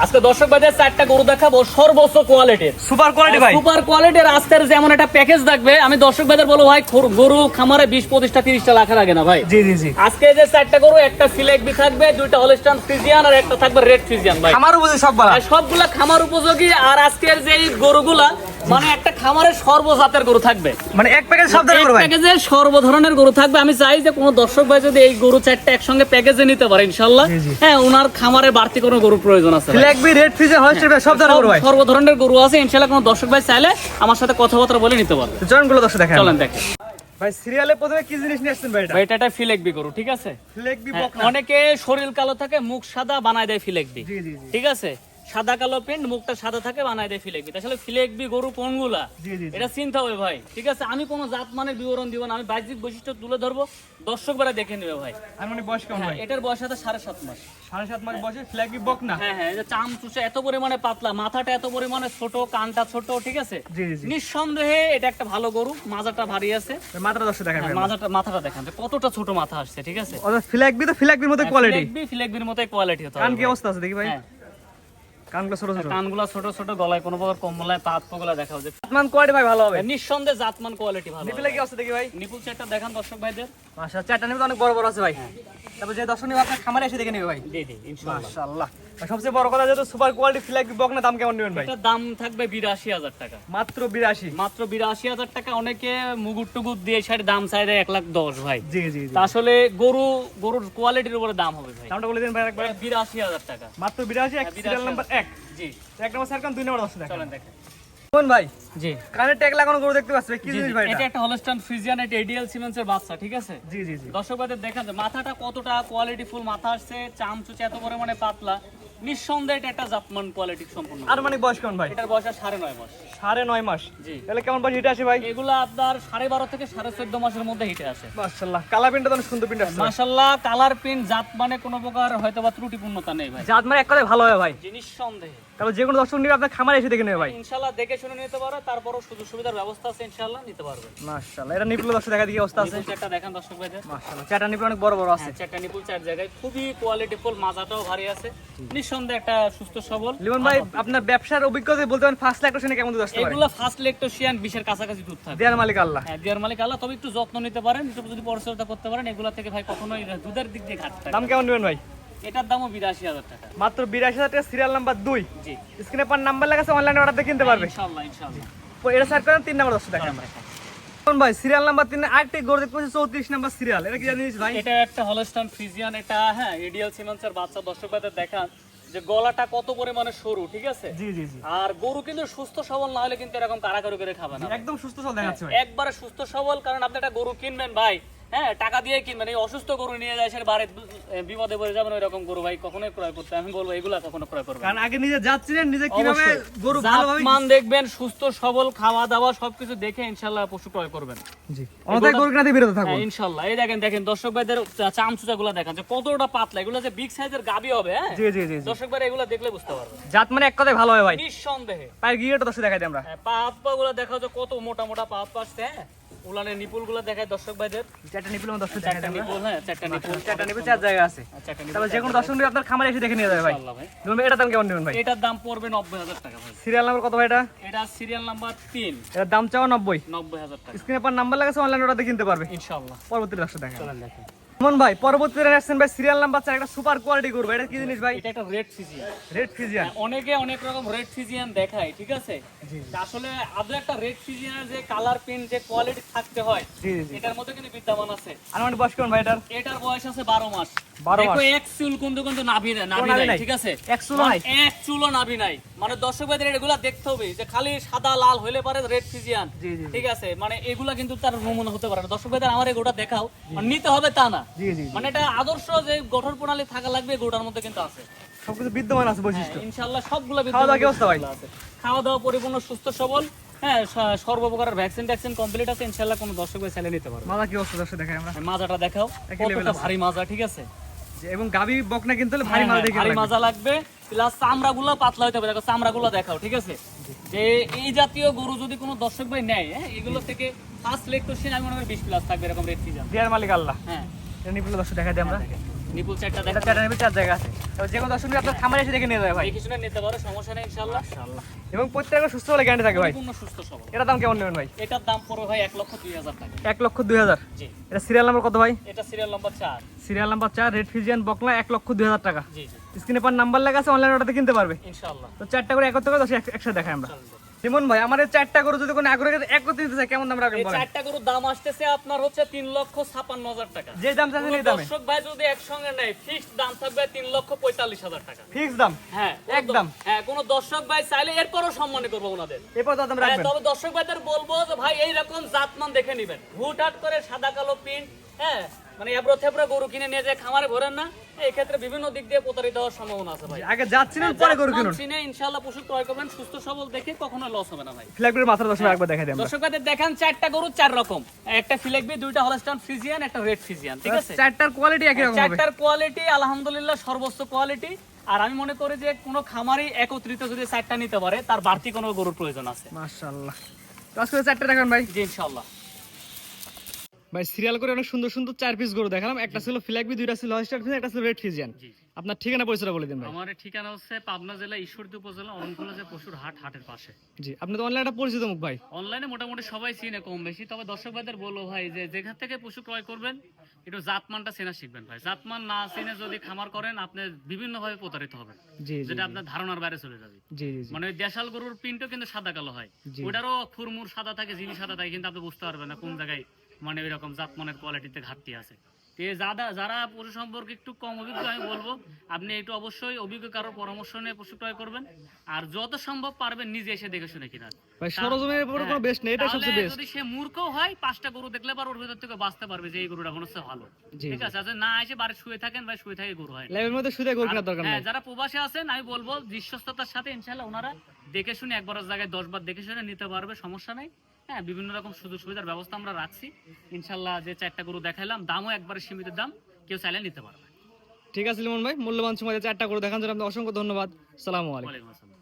আজকে দর্শক বাজার চারটা গরু দেখাবো সর্বোচ্চ কোয়ালিটির সুপার কোয়ালিটি ভাই। সুপার কোয়ালিটির আজকের যেমন একটা প্যাকেজ থাকবে আমি দর্শক বাজার বলব ভাই গরু খামারে বিশ পঁচিশটা তিরিশটা লাখের আগে না ভাই? জি জি জি। আজকে যে চারটা গরু একটা সিলেক্ট থাকবে দুইটা হলিস্টান ফ্রিজিয়ান আর একটা থাকবে রেড ফিজিয়ান ভাই। খামার উপযোগী সব সবগুলা খামার উপযোগী। আর আজকের যে গরুগুলা মানে একটা সর্বজাতের গরু থাকবে। মানে এক প্যাকেজ সব ধরে এক ভাই? প্যাকেজে সর্ব ধরনের গরু থাকবে। আমি চাই যে কোনো দর্শক ভাই যদি এই গরু চারটা একসঙ্গে প্যাকেজে নিতে পারে জি। হ্যাঁ ওনার খামারে বাড়তি কোনো গরু প্রয়োজন আছে ভাই। ফ্ল্যাগ বি রেড ফ্রিজে হলস্টার সব ধরে ভাই। সর্ব ধরনের গরু আছে ইনশাল্লাহ কোনো দর্শক ভাই চাইলে আমার সাথে কথাবার্তা বলে নিতে পারবে। জনগুলো দর্শক দেখেন চলেন দেখেন। ভাই সিরিয়ালে প্রথমে কি জিনিস নিয়ে আসছেন ভাই এটা? ভাই এটা একটা ফিলেকবি গরু ঠিক আছে? হ্যাঁ, বকনা। অনেকে শরীর কালো থাকে মুখ সাদা বানায় দেয় ফিলেকবি জি জি জি। ঠিক আছে? সাদা কালো প্যান্ট মুখটা সাদা থাকে বানায় দেয় ফিলেকবি আসলে ফিলেকবি গরু কোনগুলা। এটা চিন্তা হবে ভাই। ঠিক আছে? আমি কোনো জাত মানের বিবরণ দিব না। আমি বাহ্যিক বৈশিষ্ট্য তুলে ধরবো। দর্শক বেলা দেখে নেবে ভাই। আর মানে বয়স কেমন হ্যাঁ ভাই এটার বয়স আছে সাড়ে সাত মাস। সাড়ে সাত মাস বয়সে ফ্ল্যাগ বি বকনা হ্যাঁ হ্যাঁ চাম চুষে এত পরিমাণে পাতলা মাথাটা এত পরিমাণে ছোট কানটা ছোট ঠিক আছে? নিঃসন্দেহে এটা একটা ভালো গরু। মাজাটা ভারী আছে। মাত্রা দর্শক দেখেন ভাই মাথাটা মাথাটা দেখান কতটা ছোট মাথা আসছে ঠিক আছে? ফ্ল্যাগ বি তো ফ্ল্যাগ মতো কোয়ালিটি ফিলেকবি ফিলেকবির মতোই কোয়ালিটি হতে কান কি অবস্থা আছে দেখি ভাই? হ্যাঁ। কানগুলো ছোট ছোট। কানগুলা ছোট ছোট গলায় কোনো প্রকার কম্বলায় পা গুলা দেখা যায় আত্মান কোয়ালিটি ভাই ভালো হবে। নিঃসন্দেহে জাতমান কোয়ালিটি ভালো নিপিলে কি আছে দেখি ভাই? নিপুল সেটটা দেখান দর্শক ভাইদের। মাশা চারটা নিবে অনেক বড় বড় আছে ভাই। তারপর যে দর্শক নিবে আপনার খামারে এসে দেখে নেবে ভাই। জি জি ইনশাআল্লাহ। মাশাআল্লাহ। আর সবচেয়ে বড় কথা যেহেতু সুপার কোয়ালিটি ফ্ল্যাগ বকনা দাম কেমন নেবেন ভাই? দাম থাকবে বিরাশি হাজার টাকা। মাত্র বিরাশি? মাত্র বিরাশি হাজার টাকা অনেকে মুগুর টুগুর দিয়ে সাইড দাম চাই দেয় এক লাখ দশ ভাই। জি জি আসলে গরু গরুর কোয়ালিটির উপরে দাম হবে ভাই। দামটা বলে দিন ভাই একবার। বিরাশি হাজার টাকা। মাত্র বিরাশি এক হ্যাঁ, সিরিয়াল নাম্বার এক। জি। এক নম্বর স্যার দুই নম্বর দশ চলেন দেখেন। কোন ভাই জি। কানে ট্যাগ লাগানো গরু দেখতে পাচ্ছি কি জিনিস ভাই এটা? একটা হলস্টাইন ফ্রিজিয়ান এটা এডিএল সিমেন্সের বাচ্চা ঠিক আছে? জি জি জি। দর্শক ভাইদের দেখান যায় মাথাটা কতটা কোয়ালিটি ফুল মাথা আসছে চামচুচে এত পরিমাণে পাতলা। নিঃসন্দেহে এটা একটা জাতমান কোয়ালিটি সম্পূর্ণ। আর মানে বয়স কেমন ভাই? এটার বয়স সাড়ে নয় মাস। সাড়ে নয় মাস। জি। তাহলে কেমন বয়স হিটে আসে ভাই? এগুলো আপনার সাড়ে বারো থেকে সাড়ে চোদ্দ মাসের মধ্যে হিটে আসে। মাশাআল্লাহ কালা প্রিন্টটা তো সুন্দর প্রিন্ট মাশাল্লাহ কালার পিন জাত মানে কোনো প্রকার হয়তো বা ত্রুটিপূর্ণতা নেই ভাই। জাত মানে এক কথায় ভালো হবে ভাই। জিনিস সন্দেহে তারপর যে কোনো দর্শক নিবে আপনার খামারে এসে দেখে নেবে ভাই। ইনশাল্লাহ দেখে শুনে নিতে পারো তারপরও সুযোগ সুবিধার ব্যবস্থা আছে ইনশাল্লাহ নিতে পারবে। মাশাআল্লাহ এটা নিপুল দর্শক দেখা দিকে অবস্থা আছে? চারটা দেখান দর্শক ভাইদের। মাশাআল্লাহ চারটা নিপুল অনেক বড় বড় আছে। হ্যাঁ, চারটা নিপুল চার জায়গায় খুবই কোয়ালিটি ফুল মাজাটাও ভারী আছে। নিঃসন্দেহে একটা সুস্থ সবল। লিমন ভাই আপনার ব্যবসার অভিজ্ঞতা বলতে পারেন ফার্স্ট লাখ শুনে কেমন দুধ আসতে পারে? এগুলো ফার্স্ট লেকটোশিয়ান বিশের কাছাকাছি দুধ থাকে। দেয়ার মালিক আল্লাহ। হ্যাঁ দিয়ার মালিক আল্লাহ। তবে একটু যত্ন নিতে পারেন একটু যদি পরিচর্যা করতে পারেন এগুলো থেকে ভাই কখনোই দুধের দিক দিয়ে ঘাটতে দাম কেমন নেবেন ভাই? এটার দামও বিরাশি হাজার টাকা। মাত্র বিরাশি হাজার টাকা সিরিয়াল নাম্বার দুই। জি। স্ক্রিনে পার নাম্বার লাগাছে অনলাইনে অর্ডার দিয়ে কিনতে পারবে। ইনশাল্লাহ এটা সার্চ করেন তিন নাম্বার দর্শক দেখেন আমরা ভাই সিরিয়াল নাম্বার তিন আরেকটি গরু দেখতে পাচ্ছি চৌত্রিশ নাম্বার সিরিয়াল এটা কি জানিস ভাই? এটা একটা হলস্টান ফ্রিজিয়ান এটা হ্যাঁ এডিএল সিমেন্সের বাচ্চা দর্শক দেখান। যে গলাটা কত পরিমাণে সরু ঠিক আছে? জি জি জি। আর গরু কিন্তু সুস্থ সবল না হলে কিন্তু এরকম কারাকারি করে খাবে না একদম সুস্থ সবল দেখাচ্ছে একবারে সুস্থ সবল কারণ আপনি একটা গরু কিনবেন ভাই হ্যাঁ টাকা দিয়ে কিনবেন এই অসুস্থ গরু নিয়ে যায় সেটা বাড়ি বিপদে পড়ে যাবেন ওইরকম গরু ভাই কখনোই ক্রয় করতে আমি বলব এগুলা কখনো ক্রয় করবেন কারণ আগে নিজে যাচ্ছিলেন নিজে কীভাবে গরু ভালোভাবে মান দেখবেন সুস্থ সবল খাওয়া দাওয়া সবকিছু দেখে ইনশাল্লাহ পশু ক্রয় করবেন। জি। অন্যথায় গরু কিনাতে বিরত থাকব হ্যাঁ, ইনশাল্লাহ। এই দেখেন দেখেন দর্শক ভাইদের চামচুচা গুলা দেখেন যে কতটা পাতলা। এগুলো যে বিগ সাইজের গাবি হবে হ্যাঁ? জি জি জি জি। দর্শক ভাই এগুলো দেখলে বুঝতে পারবে জাত মানে এক কথায় ভালো হয় ভাই। নিঃসন্দেহে। পায়ের গিয়েটা দর্শক দেখাই দিই আমরা। হ্যাঁ, পা হাত পা গুলো দেখা যায় কত মোটা মোটা পা হাত পা আসছে হ্যাঁ? উলানের নিপুলগুলো দেখায় দর্শক ভাইদের। চারটা নিপুল আমার দর্শক চারটা নিপুল হ্যাঁ চারটা নিপুল। চারটা নিপুল চার জায়গা আছে। নিপুল তারপর যে কোনো দর্শক আপনার খামারে এসে দেখে নিয়ে যাবে ভাই। ধরুন এটা দাম কেমন নেবেন ভাই? এটার দাম পড়বে নব্বই হাজার টাকা ভাই। সিরিয়াল নাম্বার কত ভাই এটা? এটা সিরিয়াল নাম্বার তিন। এটার দাম চাও নব্বই। নব্বই হাজার টাকা। স্ক্রিনে আপনার নাম্বার লাগাছে অনলাইন ওটাতে কিনতে পারবে। পরবর্তী দর্শক দেখা চলেন দেখেন। মন ভাই পরবর্তী আসছেন ভাই সিরিয়াল নাম্বার চার একটা সুপার কোয়ালিটি করবে। এটা কি জিনিস ভাই? এটা একটা রেড ফিজিয়ান রেড ফিজিয়ান অনেকে অনেক রকম রেড ফিজিয়ান দেখায় ঠিক আছে? আসলে আদৌ একটা রেড ফিজিয়ানের যে কালার প্রিন্ট যে কোয়ালিটি থাকতে হয় এটার মধ্যে কিন্তু বিদ্যমান আছে। আর মানে বয়স কেমন ভাই এটার? এটার বয়স আছে বারো মাস। 12 দেখো মাস। এক চুল কিন্তু কিন্তু নাভি নাভি নাভি নাই নাই। ঠিক আছে? এক চুলও নাই? এক চুলও নাভি নাই। মানে দর্শক ভাইদের এগুলা দেখতে হবে যে খালি সাদা লাল হইলে পারে রেড ফিজিয়ান জি, জি, জি। ঠিক আছে? মানে এগুলা কিন্তু তার নমুনা হতে পারে না। দর্শক ভাইদের আমার এই গোটা দেখাও মানে নিতে হবে তা না। জি জি জি। মানে এটা আদর্শ যে গঠন প্রণালী থাকা লাগবে গোটার মধ্যে কিন্তু আছে। সবকিছু বিদ্যমান আছে বৈশিষ্ট্য। হ্যাঁ, ইনশাআল্লাহ সবগুলা খাওয়া দাওয়া কি ভাই? বিদ্যমান আছে। খাওয়া দাওয়া পরিপূর্ণ সুস্থ সবল। হ্যাঁ সর্বপ্রকারের ভ্যাকসিন কমপ্লিট আছে। ইনশাআল্লাহ কোনো দর্শক ভাই ছেলে নিতে পারবে। মাথা কি অবস্থা দর্শক দেখাই আমরা? হ্যাঁ, মাজাটা দেখাও। কতটা ভারী মাজা ঠিক আছে? এবং গাবি বকনা কিনতে হলে ভারী হ্যাঁ, মাল হ্যাঁ, দেখে ভারী মজা লাগবে। প্লাস চামড়াগুলো পাতলা হইতে হবে। দেখো চামড়াগুলো দেখাও ঠিক আছে? যে এই জাতীয় গরু যদি কোনো দর্শক ভাই নেয় হ্যাঁ এগুলো থেকে ফার্স্ট লেগ লেকটোশিন আমি মনে করি বিশ প্লাস থাকবে এরকম রেট সিজন দেয়ার মালিক আল্লাহ। হ্যাঁ। এটা নিপুল দর্শক দেখাই দিই আমরা। নিপুল চারটা দেখা চারটা নেবে চার জায়গা আছে। যে কোনো দর্শক আপনার খামারে এসে দেখে নিয়ে যাবে ভাই। কিছু নিতে পারো সমস্যা নেই ইনশাআল্লাহ। এবং প্রত্যেকটা সুস্থ হলে গ্যারান্টি থাকে ভাই। পরিপূর্ণ সুস্থ সবল। এটা দাম কেমন নেবেন ভাই? এটার দাম পড়বে ভাই এক লক্ষ টাকা। লক্ষ জি। এটা সিরিয়াল নাম্বার কত ভাই? এটা সিরিয়াল নম্বর চার। সিরিয়াল নাম্বার রেড ফিজিয়ান বকলা এক লক্ষ দুই হাজার টাকা। জি জি। স্ক্রিনে পার নাম্বার আছে অনলাইন কিনতে পারবে। ইনশাআল্লাহ। তো চারটা করে একত্র করে একসাথে দেখাই আমরা। যেমন ভাই আমাদের চারটা করে যদি কোনো নিতে চায় কেমন দাম রাখবেন বলেন? চারটা গরুর দাম আসতেছে আপনার হচ্ছে তিন লক্ষ ছাপান্ন হাজার টাকা। যে দাম চাচ্ছেন এই দামে? দর্শক ভাই যদি একসঙ্গে নেয় ফিক্সড দাম থাকবে তিন লক্ষ পঁয়তাল্লিশ হাজার টাকা। ফিক্স দাম? হ্যাঁ একদম। হ্যাঁ কোনো দর্শক ভাই চাইলে এরপরও সম্মানে করব ওনাদের। এরপর দাম হ্যাঁ, রাখবেন? তবে দর্শক ভাইদের বলব যে ভাই এইরকম জাতমান দেখে নিবেন। হুটহাট করে সাদা কালো প্রিন্ট হ্যাঁ মানে এবড়ো থেবড়ো গরু কিনে নিয়ে যায় খামারে ভরেন না এই ক্ষেত্রে বিভিন্ন দিক দিয়ে প্রতারিত হওয়ার সম্ভাবনা আছে ভাই। আগে যাচ্ছিলেন পরে করে কিনুন। চিনে ইনশাআল্লাহ পশু ক্রয় করবেন সুস্থ সবল দেখে কখনো লস হবে না ভাই। মাথার দশ একবার দেখাই দেখেন চারটা গরু চার রকম। একটা ফিলেকবি দুইটা হলস্টাইন ফ্রিজিয়ান একটা রেড ফ্রিজিয়ান ঠিক আছে? চারটার কোয়ালিটি একই রকম হবে। চারটার কোয়ালিটি আলহামদুলিল্লাহ সর্বোচ্চ কোয়ালিটি আর আমি মনে করি যে কোনো খামারই একত্রিত যদি চারটা নিতে পারে তার বাড়তি কোনো গরুর প্রয়োজন আছে। মাশাআল্লাহ। তো আজকে চারটা দেখান ভাই। জি ইনশাআল্লাহ। ভাই সিরিয়াল করে অনেক সুন্দর সুন্দর চার পিস গরু দেখালাম। একটা ছিল ফ্ল্যাগবি দুইটা ছিল হস্টার ফিস একটা ছিল রেড ফিজিয়ান আপনার ঠিকানা পরিচয়টা বলে দিন ভাই। আমার ঠিকানা হচ্ছে পাবনা জেলা ঈশ্বরদী উপজেলা অরণখোলা যে পশুর হাট হাটের পাশে। জি আপনি তো অনলাইনে পরিচিত মুখ ভাই। অনলাইনে মোটামুটি সবাই চিনে কম বেশি তবে দর্শক ভাইদের বলব ভাই যে যেখান থেকে পশু ক্রয় করবেন একটু জাতমানটা চেনা শিখবেন ভাই। জাতমান না চিনে যদি খামার করেন আপনি বিভিন্ন ভাবে প্রতারিত হবেন জি যেটা আপনার ধারণার বাইরে চলে যাবে। জি জি মানে দেশাল গরুর প্রিন্টও কিন্তু সাদা কালো হয়। ওটারও খুরমুর সাদা থাকে জিনিস সাদা থাকে কিন্তু আপনি বুঝতে পারবেন না কোন জায়গায় মানে ওইরকম জাতমানের কোয়ালিটিতে ঘাটতি আছে। তো যারা যারা পশু সম্পর্কে একটু কম অভিজ্ঞ আমি বলব আপনি একটু অবশ্যই অভিজ্ঞ কারোর পরামর্শ নিয়ে পশু ক্রয় করবেন। আর যত সম্ভব পারবেন নিজে এসে দেখে শুনে কিনা যদি সে মূর্খ হয় পাঁচটা গরু দেখলে পার ওর ভেতর থেকে বাঁচতে পারবে যে এই গরুটা মনে হচ্ছে ভালো। ঠিক আছে? আচ্ছা না এসে বাড়ি শুয়ে থাকেন বা শুয়ে থাকে গরু হয় যারা প্রবাসে আছেন আমি বলব বিশ্বস্ততার সাথে ইনশাল্লাহ ওনারা দেখে শুনে একবার জায়গায় দশবার দেখে শুনে নিতে পারবে সমস্যা নাই। হ্যাঁ বিভিন্ন রকম সুযোগ সুবিধার ব্যবস্থা আমরা রাখছি। ইনশাল্লাহ যে চারটা গরু দেখাইলাম দামও একবারে সীমিত দাম কেউ চাইলে নিতে পারবে। ঠিক আছে লিমন ভাই মূল্যবান সময় চারটা গরু দেখান জন্য আপনাকে অসংখ্য ধন্যবাদ। সালামু আলাইকুম। আসসালাম।